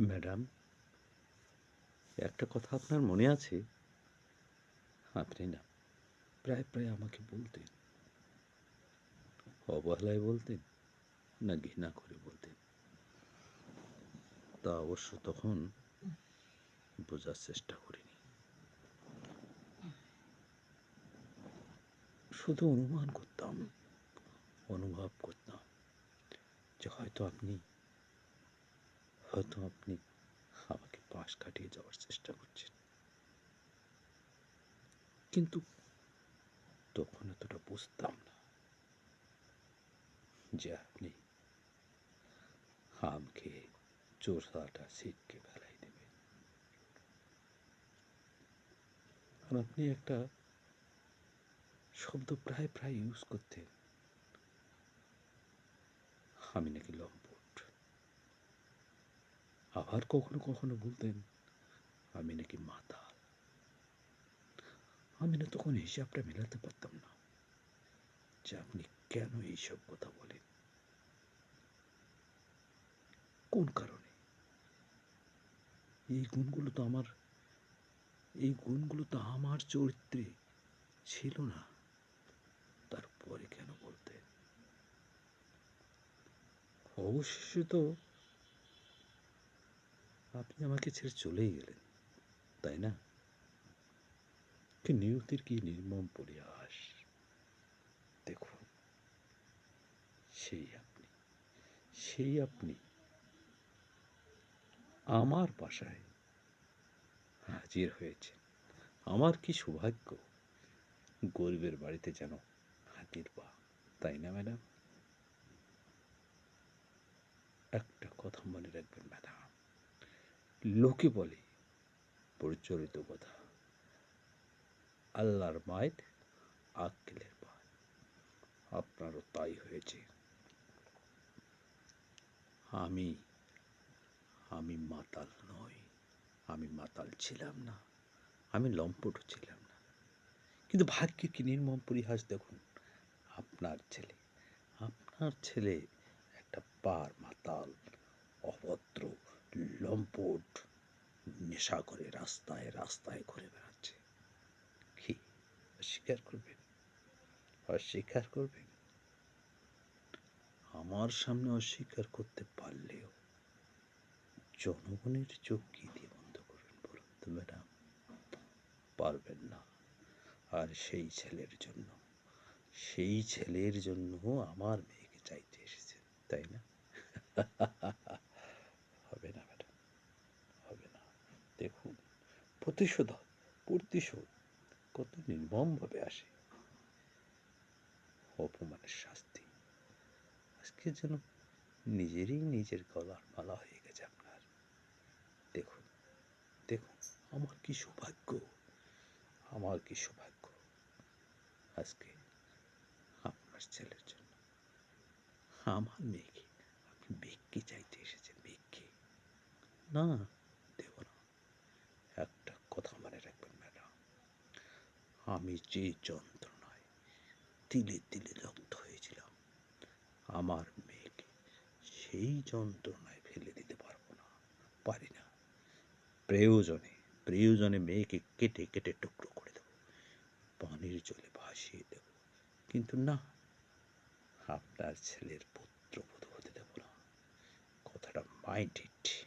Madam. একটা কথা আপনার মনে আছে? আপনি না, প্রায় প্রায় আমাকে বলতেন। অবহেলায় বলতেন না ঘৃণা করে বলতেন। তা অবশ্য তখন বোঝার চেষ্টা করিনি। শুধু অনুমান করতাম, অনুভব করতাম যে হয়তো আপনি হয়তো আপনি আমাকে পাশ কাটিয়ে যাওয়ার চেষ্টা করছেন। কিন্তু তখন এতটা বুঝতাম না যে আপনি আমকে চোরসাটা সিটকে ফেলাই দেবেন। আর আপনি একটা শব্দ প্রায় প্রায় ইউজ করতেন। আমি নাকি লম্পট আবার কখনো কখনো বলতেন, আমি নাকি মাতাল আমি না তখন হিসাবটা মেলাতে পারতাম না যে আপনি কেন এইসব কথা বলেন। কোন কারণে? এই গুণগুলো তো আমার, এই গুণগুলো তো আমার চরিত্রে ছিল না। তারপরে কেন বলতেন? অবশেষে তো আপনি আমাকে ছেড়ে চলেই গেলেন, তাই না? কি নিয়তির, কি নির্মম পরিহাস। দেখুন, সেই আপনি সেই আপনি আমার বাসায় হাজির হয়েছে আমার কি সৌভাগ্য? গরিবের বাড়িতে যেন হাতির পা, তাই না, ম্যাডাম? একটা কথা মনে রাখবেন, ম্যাডাম। লোকে বলে প্রচলিত কথা। আল্লাহর মায়ের আক্কেলের পায় আপনারও তাই হয়েছে। আমি আমি মাতাল নই। আমি মাতাল ছিলাম না। আমি লম্পটও ছিলাম না। কিন্তু ভাগ্যের কি নির্মম পরিহাস দেখুন? আপনার ছেলে আপনার ছেলে একটা পার মাতাল, অভদ্র লম্পট নেশা করে, রাস্তায় রাস্তায় ঘুরে বেড়াচ্ছে। কি? অস্বীকার করবেন? অস্বীকার করবেন? আমার সামনে অস্বীকার করতে পারলেও জনগণের চোখ কি দিয়ে বন্ধ করবেন বলুন তো, ম্যাডাম? পারবেন না। আর সেই ছেলের জন্য, সেই ছেলের জন্য আমার মেয়েকে চাইতে এসেছেন তাই না হবে না ম্যাডাম হবে না দেখুন প্রতিশোধ প্রতিশোধ কত নির্মমভাবে আসে। অপমানের শাস্তি। আজকে যেন নিজেরই নিজের গলার মালা হয়ে গেছে আপনার। দেখুন দেখুন, আমার কি সৌভাগ্য, আমার কি সৌভাগ্য। আজকে আপনার ছেলের জন্য, আমার মেয়েকে আপনি ভিক্ষি চাইতে এসেছেন, ভিক্ষি। না দেব না একটা কথা মনে রাখবেন ম্যাডাম আমি যে যন্ত্রণায় তিলে তিলে দগ্ধ হয়েছিলাম, আমার মেয়েকে সেই যন্ত্রণায় ফেলে দিতে পারব না, পারি না। প্রয়োজনে প্রয়োজনে মেয়েকে কেটে কেটে টুকরো করে দেবো, পানির জলে ভাসিয়ে দেব। কিন্তু না, আপনার ছেলের পুত্রবধূ হতে দেব না। কথাটা মাইন্ড ইট